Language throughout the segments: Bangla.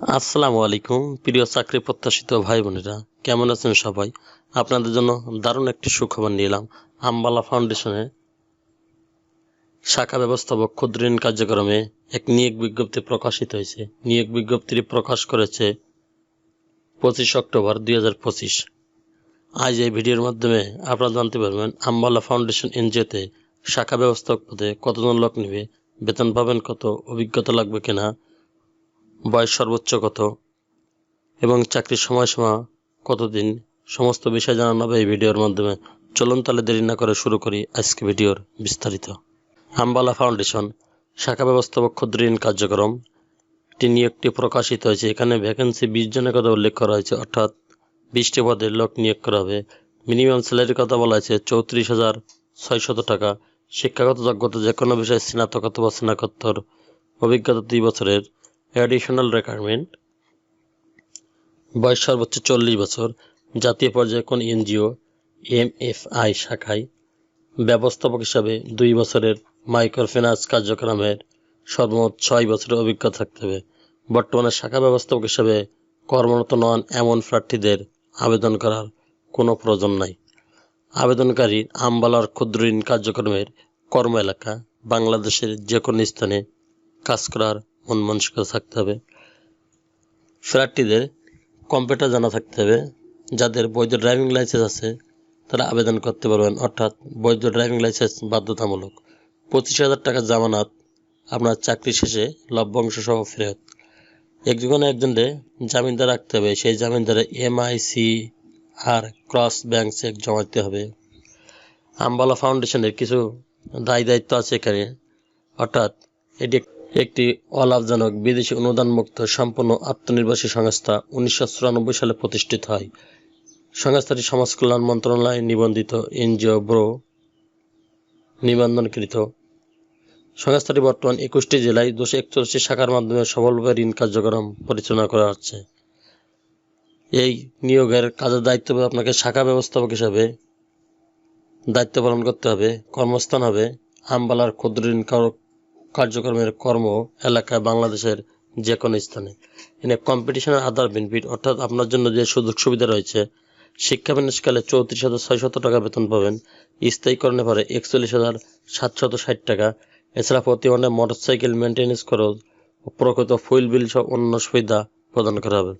আসসালামু আলাইকুম, প্রিয় চাকরি প্রত্যাশিত ভাই বোনেরা। কেমন আছেন সবাই? আপনাদের জন্য দারুণ একটি সুখবর নিলাম। আম্বালা ফাউন্ডেশনের শাখা ব্যবস্থাপক ক্ষুদ্র ঋণ কার্যক্রমে এক নিয়োগ বিজ্ঞপ্তি প্রকাশিত হয়েছে। নিয়োগ বিজ্ঞপ্তিটি প্রকাশ করেছে পঁচিশ অক্টোবর দুই হাজার পঁচিশ। আজ এই ভিডিওর মাধ্যমে আপনারা জানতে পারবেন, আম্বালা ফাউন্ডেশন এনজিওতে শাখা ব্যবস্থাপক পদে কতজন লোক নেবে, বেতন পাবেন কত, অভিজ্ঞতা লাগবে কিনা বয়স সর্বোচ্চ কত? এবং চাকরির সময়সীমা কতদিন? সমস্ত বিষয় জানানো হবে এই ভিডিওর মাধ্যমে। চলুন তাহলে দেরি না করে শুরু করি আজকে ভিডিওর বিস্তারিত। আম্বালা ফাউন্ডেশন, শাখা ব্যবস্থাপক ক্ষুদ্র ঋণ কার্যক্রম। একটি নিয়োগটি প্রকাশিত হয়েছে। এখানে ভ্যাকেন্সি বিশ জনের কথা উল্লেখ করা হয়েছে। অর্থাৎ বিশটি পদে লোক নিয়োগ করা হবে। মিনিমাম স্যালারির কথা বলা হয়েছে, চৌত্রিশ হাজার ছয়শত টাকা। শিক্ষাগত যোগ্যতা যে কোনো বিষয়ে স্নাতক অথবা স্নাতকোত্তর। অভিজ্ঞতা দুই বছরের। অ্যাডিশনাল রিকোয়ারমেন্ট বয়স সর্বোচ্চ চল্লিশ বছর। জাতীয় পর্যায়ে কোন এনজিও, এমএফআই শাখায় ব্যবস্থাপক হিসাবে দুই বছরের মাইক্রো ফিন্যান্স কার্যক্রমের সর্বমোট ছয় বছরের অভিজ্ঞতা থাকতে হবে। বর্তমানে শাখা ব্যবস্থাপক হিসাবে কর্মরত নন এমন প্রার্থীদের আবেদন করার কোনো প্রয়োজন নাই। আবেদনকারী আম্বালার ক্ষুদ্র ঋণ কার্যক্রমের কর্ম এলাকা বাংলাদেশের যে কোনো স্থানে কাজ করার মন মানসিকতা থাকতে হবে। প্রার্থীদের কম্পিউটার জানা থাকতে হবে। যাদের বৈধ ড্রাইভিং লাইসেন্স আছে, তারা আবেদন করতে পারবেন। অর্থাৎ বৈধ ড্রাইভিং লাইসেন্স বাধ্যতামূলক। পঁচিশ হাজার টাকা জামানত, আপনার চাকরি শেষে লভ্যাংশ সহ ফেরত একজন একজনকে জামিনদার রাখতে হবে। সেই জামিনদারে এমআইসি আর ক্রস ব্যাংক চেক জমা দিতে হবে। আম্বালা ফাউন্ডেশনের কিছু দায় দায়িত্ব আছে এখানে। অর্থাৎ এটি একটি অলাভজনক বিদেশি অনুদানমুক্ত সম্পূর্ণ আত্মনির্ভরশীল সংস্থা উনিশশো চুরানব্বই সালে প্রতিষ্ঠিত হয়। সংস্থাটি সমাজ কল্যাণ মন্ত্রণালয়ে নিবন্ধিত এনজিও ব্রো নিবন্ধনকৃত। সংস্থাটি বর্তমান একুশটি জেলায় দুশো একচল্লিশটি শাখার মাধ্যমে সফলভাবে ঋণ কার্যক্রম পরিচালনা করা হচ্ছে। এই নিয়োগের কাজের দায়িত্ব আপনাকে শাখা ব্যবস্থাপক হিসাবে দায়িত্ব পালন করতে হবে, কর্মস্থান হবে, আমবালার ক্ষুদ্র ঋণ কার্যক্রমের কর্ম এলাকায় বাংলাদেশের যে কোনো স্থানে। এনে কম্পিটিশনের আধার বেনিফিট অর্থাৎ আপনার জন্য যে সুযোগ সুবিধা রয়েছে শিক্ষা বিনিষ্কালে চৌত্রিশ হাজার ছয়শত টাকা বেতন পাবেন স্থায়ীকরণে পরে একচল্লিশ হাজার সাতশত ষাট টাকা। এছাড়া প্রতি ঘণ্টা মোটরসাইকেল মেনটেন্যান্স খরচ, প্রকৃত ফুয়েল বিল সহ অন্য সুবিধা প্রদান করা হবে।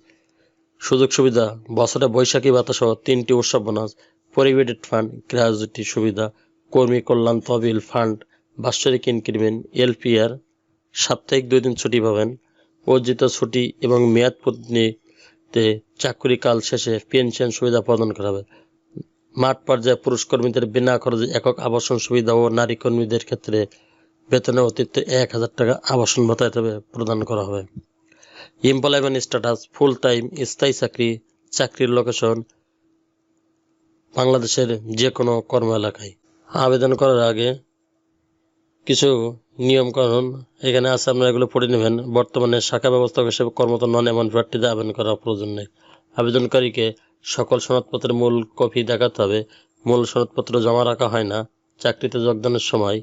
সুযোগ সুবিধা, বছরে বৈশাখী ভাতা সহ তিনটি উৎসব বোনাস, পরিবেটেড ফান্ড গ্র্যাজুইটি সুবিধা, কর্মী কল্যাণ তহবিল ফান্ড বাৎসরিক ইনক্রিমেন্ট এলপিআর সাপ্তাহিক দুই দিন ছুটি পাবেন। অর্জিত ছুটি এবং মেয়াদ পূর্তিতে চাকরিকাল শেষে পেনশন সুবিধা প্রদান করা হবে। মাঠ পর্যায়ে পুরুষ কর্মীদের বিনা খরচে একক আবাসন সুবিধা ও নারী কর্মীদের ক্ষেত্রে বেতনের অতিরিক্ত এক হাজার টাকা আবাসন ভাতা হিসেবে প্রদান করা হবে। এমপ্লয়মেন্ট স্ট্যাটাস ফুল টাইম স্থায়ী চাকরি, চাকরির লোকেশন বাংলাদেশের যে কোনো কর্ম এলাকায় আবেদন করার আগে কিছু নিয়মকানুন এখানে আছে, আপনারা এগুলো পড়ে নেবেন। বর্তমানে শাখা ব্যবস্থাপক হিসেবে কর্মরত নন, এমন প্রার্থীদের আবেদন করা প্রয়োজন নেই। আবেদনকারীকে সকল সনদপত্রের মূল কপি দেখাতে হবে। মূল সনদপত্র জমা রাখা হয় না। চাকরিতে যোগদানের সময়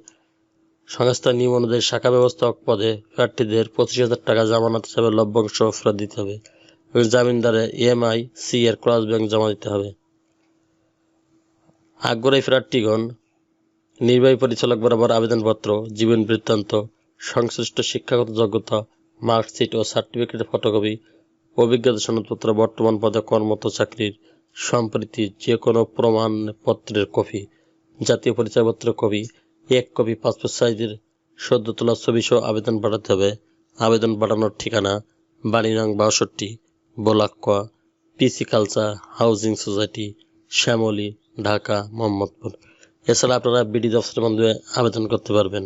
সংস্থার নিয়ম অনুযায়ী শাখা ব্যবস্থাপক পদে প্রার্থীদের পঁচিশ হাজার টাকা জামানত হিসাবে লভ্যাংশ ফেরত দিতে হবে। জামিনদারে ইএমআই সি এর ক্রস ব্যাংক জমা দিতে হবে। আগ্রহী প্রার্থীগণ নির্বাহী পরিচালক বরাবর আবেদনপত্র, জীবন বৃত্তান্ত, সংশ্লিষ্ট শিক্ষাগত যোগ্যতা, মার্কশিট ও সার্টিফিকেটের ফটোকপি, অভিজ্ঞতা সনদপত্র, বর্তমান পদে কর্মরত চাকরির সম্প্রীতি যে কোনো প্রমাণপত্রের কপি, জাতীয় পরিচয়পত্রের কপি, এক কপি পাসপোর্ট সাইজের সদ্য তোলা ছবি সহ আবেদন পাঠাতে হবে। আবেদন পাঠানোর ঠিকানা বাড়ি নং বাষট্টি বোলাক্কা PC culture housing society, Shyamoli, Dhaka, Mohammadpur. এছাড়া আপনারা বিডি দফতরের মাধ্যমে আবেদন করতে পারবেন।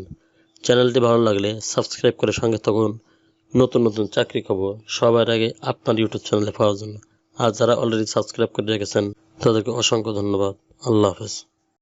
চ্যানেলটি ভালো লাগলে সাবস্ক্রাইব করে সঙ্গে থাকুন। নতুন নতুন চাকরি খবর সবার আগে আপনার ইউটিউব চ্যানেলে পাওয়ার জন্য। আর যারা অলরেডি সাবস্ক্রাইব করে রেখেছেন, তাদেরকে অসংখ্য ধন্যবাদ। আল্লাহ হাফেজ।